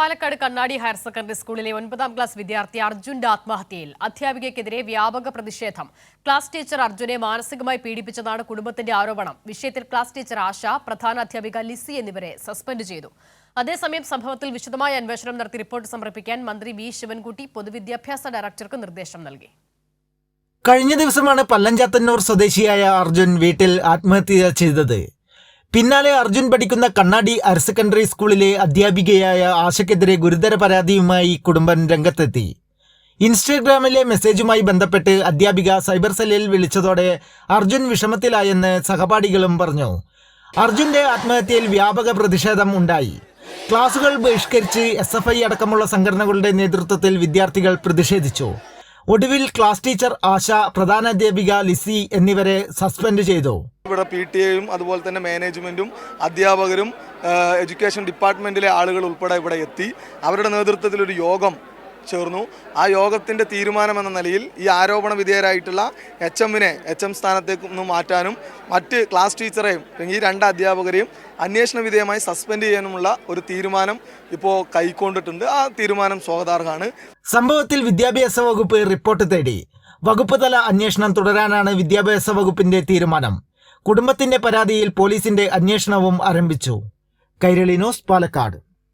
പാലക്കാട് കണ്ണാടി higher secondary സ്കൂളിലെ ഒൻപതാം ക്ലാസ് വിദ്യാർത്ഥി അർജുന്റെ ആത്മഹത്യയിൽ അധ്യാപികയ്ക്കെതിരെ വ്യാപക പ്രതിഷേധം. ക്ലാസ് ടീച്ചർ അർജുനെ മാനസികമായി പീഡിപ്പിച്ചതാണ് കുടുംബത്തിന്റെ ആരോപണം. വിഷയത്തിൽ ക്ലാസ് ടീച്ചർ ആശ പ്രധാന അധ്യാപിക ലിസി എന്നിവരെ സസ്പെൻഡ് ചെയ്തു. അതേസമയം സംഭവത്തിൽ വിശദമായ അന്വേഷണം നടത്തി റിപ്പോർട്ട് സമർപ്പിക്കാൻ മന്ത്രി വി. ശിവൻകുട്ടി പൊതുവിദ്യാഭ്യാസ ഡയറക്ടർക്ക് നിർദ്ദേശം നൽകി. കഴിഞ്ഞ ദിവസമാണ് പല്ലഞ്ചാത്തന്നൂർ സ്വദേശിയായ അർജുൻ വീട്ടിൽ ആത്മഹത്യ ചെയ്തത്. പിന്നാലെ അർജുൻ പഠിക്കുന്ന കണ്ണാടി ഹയർ സെക്കൻഡറി സ്കൂളിലെ അധ്യാപികയായ ആശയ്ക്കെതിരെ ഗുരുതര പരാതിയുമായി കുടുംബം രംഗത്തെത്തി. ഇൻസ്റ്റഗ്രാമിലെ മെസ്സേജുമായി ബന്ധപ്പെട്ട് അധ്യാപിക സൈബർ സെല്ലിൽ വിളിച്ചതോടെ അർജുൻ വിഷമത്തിലായെന്ന് സഹപാഠികളും പറഞ്ഞു. അർജുന്റെ ആത്മഹത്യയിൽ വ്യാപക പ്രതിഷേധം ഉണ്ടായി. ക്ലാസുകൾ ബഹിഷ്കരിച്ച് എസ് എഫ് ഐ അടക്കമുള്ള സംഘടനകളുടെ നേതൃത്വത്തിൽ വിദ്യാർത്ഥികൾ പ്രതിഷേധിച്ചു. ഒടുവിൽ ക്ലാസ് ടീച്ചർ ആശ പ്രധാനാധ്യാപിക ലിസി എന്നിവരെ സസ്പെൻഡ് ചെയ്തു. ഇവിടെ പി ടി എയും അതുപോലെ തന്നെ മാനേജ്മെന്റും അധ്യാപകരും എഡ്യൂക്കേഷൻ ഡിപ്പാർട്ട്മെന്റിലെ ആളുകൾ ഉൾപ്പെടെ ഇവിടെ എത്തി. അവരുടെ നേതൃത്വത്തിലൊരു യോഗം ചേർന്നു. ആ യോഗത്തിന്റെ തീരുമാനം എന്ന നിലയിൽ ഈ ആരോപണ വിധേയരായിട്ടുള്ള എച്ച് എമ്മിനെ എച്ച് എം സ്ഥാനത്തേക്ക് നിന്ന് മാറ്റാനും മറ്റ് ക്ലാസ് ടീച്ചറെയും ഈ രണ്ട് അധ്യാപകരെയും അന്വേഷണ വിധേയമായി സസ്പെൻഡ് ചെയ്യാനുമുള്ള ഒരു തീരുമാനം ഇപ്പോൾ കൈക്കൊണ്ടിട്ടുണ്ട്. ആ തീരുമാനം സ്വാഗതാർഹമാണ്. സംഭവത്തിൽ വിദ്യാഭ്യാസ വകുപ്പ് റിപ്പോർട്ട് തേടി. വകുപ്പ് തല അന്വേഷണം തുടരാനാണ് വിദ്യാഭ്യാസ വകുപ്പിന്റെ തീരുമാനം. കുടുംബത്തിന്റെ പരാതിയിൽ പോലീസിന്റെ അന്വേഷണവും ആരംഭിച്ചു. കൈരളി ന്യൂസ് പാലക്കാട്.